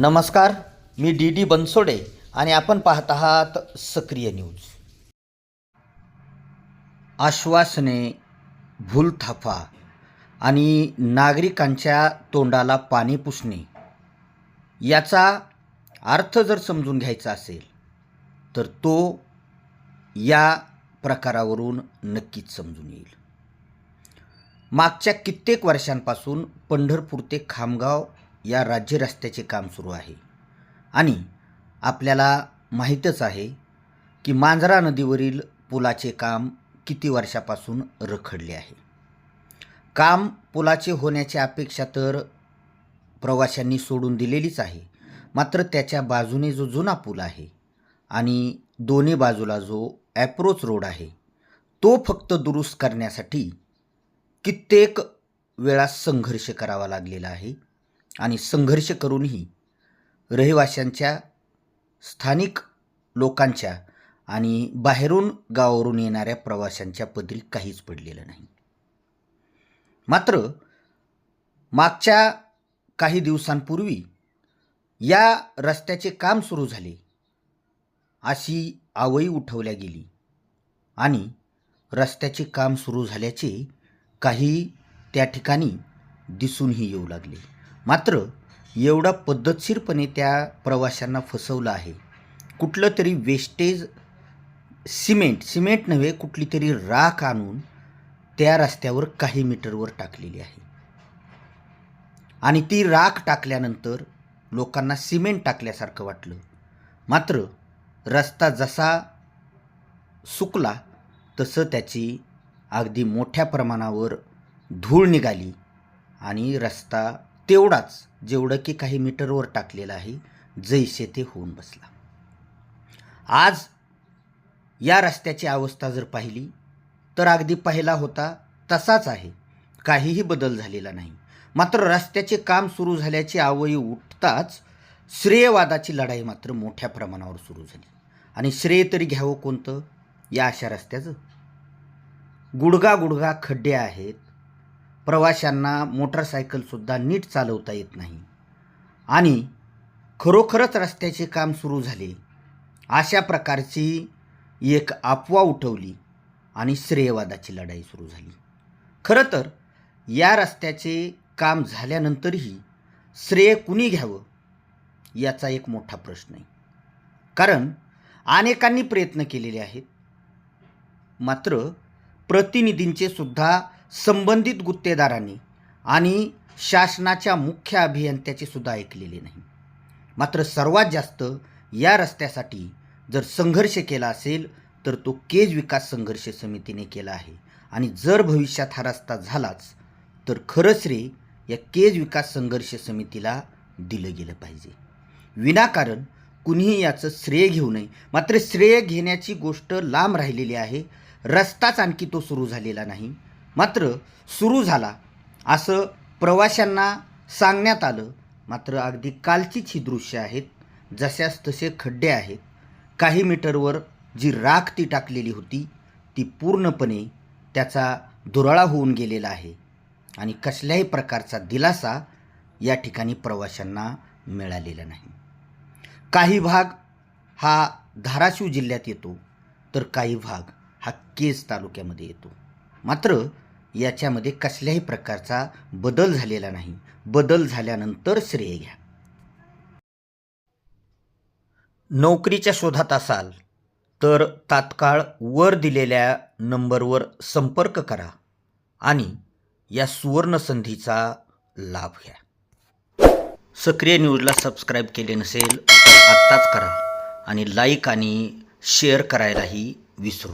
नमस्कार मी D D Bansode आणि आपण पाहत आहात सक्रिय न्यूज. आश्वासने भूलथाफा आणि नागरिकांच्या तोंडाला पाणी पुसणे याचा अर्थ जर समजून घ्यायचा असेल तर तो या प्रकारावरून नक्कीच समजून येईल. मागच्या कित्येक वर्षांपासून पंढरपूर ते खामगाव या राज्य रस्त्याचे काम सुरू आहे. आणि आपल्याला माहीतच आहे की मांजरा नदीवरील पुलाचे काम किती वर्षापासून रखडले आहे. काम पुलाचे होण्याची अपेक्षा तर प्रवाशांनी सोडून दिलेलीच आहे. मात्र त्याच्या बाजूने जो जुना पूल आहे आणि दोन्ही बाजूला जो ॲप्रोच रोड आहे तो फक्त दुरुस्त करण्यासाठी कित्येक वेळा संघर्ष करावा लागलेला आहे. आणि संघर्ष करूनही रहिवाशांच्या स्थानिक लोकांच्या आणि बाहेरून गावावरून येणाऱ्या प्रवाशांच्या पदरी काहीच पडलेलं नाही. मात्र मागच्या काही दिवसांपूर्वी या रस्त्याचे काम सुरू झाले. अशी आवई उठवल्या गेली आणि रस्त्याचे काम सुरू झाल्याचे काही त्या ठिकाणी दिसूनही येऊ लागले. मात्र एवढा पद्धतशीरपणे त्या प्रवाशांना फसवलं आहे. कुठलं तरी वेस्टेज सिमेंट सिमेंट नव्हे कुठली तरी राख आणून त्या रस्त्यावर काही मीटरवर टाकलेली आहे. आणि ती राख टाकल्यानंतर लोकांना सिमेंट टाकल्यासारखं वाटलं. मात्र रस्ता जसा सुकला तसं त्याची अगदी मोठ्या प्रमाणावर धूळ निघाली आणि रस्ता तेवढाच जेवढं की काही मीटरवर टाकलेलं आहे जैसे ते होऊन बसला. आज या रस्त्याची अवस्था जर पाहिली तर अगदी पहिला होता तसाच आहे. काहीही बदल झालेला नाही. मात्र रस्त्याचे काम सुरू झाल्याची आवई उठताच श्रेयवादाची लढाई मात्र मोठ्या प्रमाणावर सुरू झाली. आणि श्रेय तरी घ्यावं कोणतं? या अशा रस्त्याचं. गुडगा गुडगा खड्डे आहेत प्रवाशांना मोटरसायकलसुद्धा नीट चालवता येत नाही. आणि खरोखरच रस्त्याचे काम सुरू झाले. अशा प्रकारची एक अफवा उठवली आणि श्रेयवादाची लढाई सुरू झाली. खरं तर या रस्त्याचे काम झाल्यानंतरही श्रेय कुणी घ्यावं? याचा एक मोठा प्रश्न आहे. कारण अनेकांनी प्रयत्न केलेले आहेत. मात्र प्रतिनिधींचे सुद्धा संबंधित गुत्तेदारांनी आणि शासनाच्या मुख्य अभियंत्याचे सुद्धा ऐकलेले नाही. मात्र सर्वात जास्त या रस्त्यासाठी जर संघर्ष केला असेल तर तो केज विकास संघर्ष समितीने केला आहे. आणि जर भविष्यात हा रस्ता झालाच तर खरं रे या केज विकास संघर्ष समितीला दिलं गेलं पाहिजे. विनाकारण कुणीही याचं श्रेय घेऊ नये. मात्र श्रेय घेण्याची गोष्ट लांब राहिलेली आहे. रस्ताच आणखी तो सुरू झालेला नाही. मात्र सुरू झाला. असं प्रवाशांना सांगण्यात आलं. मात्र अगदी कालचीच ही दृश्य आहेत जशास तसे खड्डे आहेत. काही मीटरवर जी राख ती टाकलेली होती ती पूर्णपणे त्याचा दुराळा होऊन गेलेला आहे आणि कसल्याही प्रकारचा दिलासा या ठिकाणी प्रवाशांना मिळालेला नाही. काही भाग हा धाराशिव जिल्ह्यात येतो तर काही भाग हा केज तालुक्यामध्ये येतो. मात्र याच्यामध्ये कसल्याही प्रकारचा बदल झालेला नाही. बदल झाल्यानंतर श्रेय घ्या. नोकरीच्या शोधात असाल तर तात्काळ वर दिलेल्या नंबरवर संपर्क करा आणि या सुवर्ण संधीचा लाभ घ्या. सक्रिय न्यूजला सबस्क्राईब केले नसेल तर आत्ताच करा आणि लाईक आणि शेअर करायलाही विसरू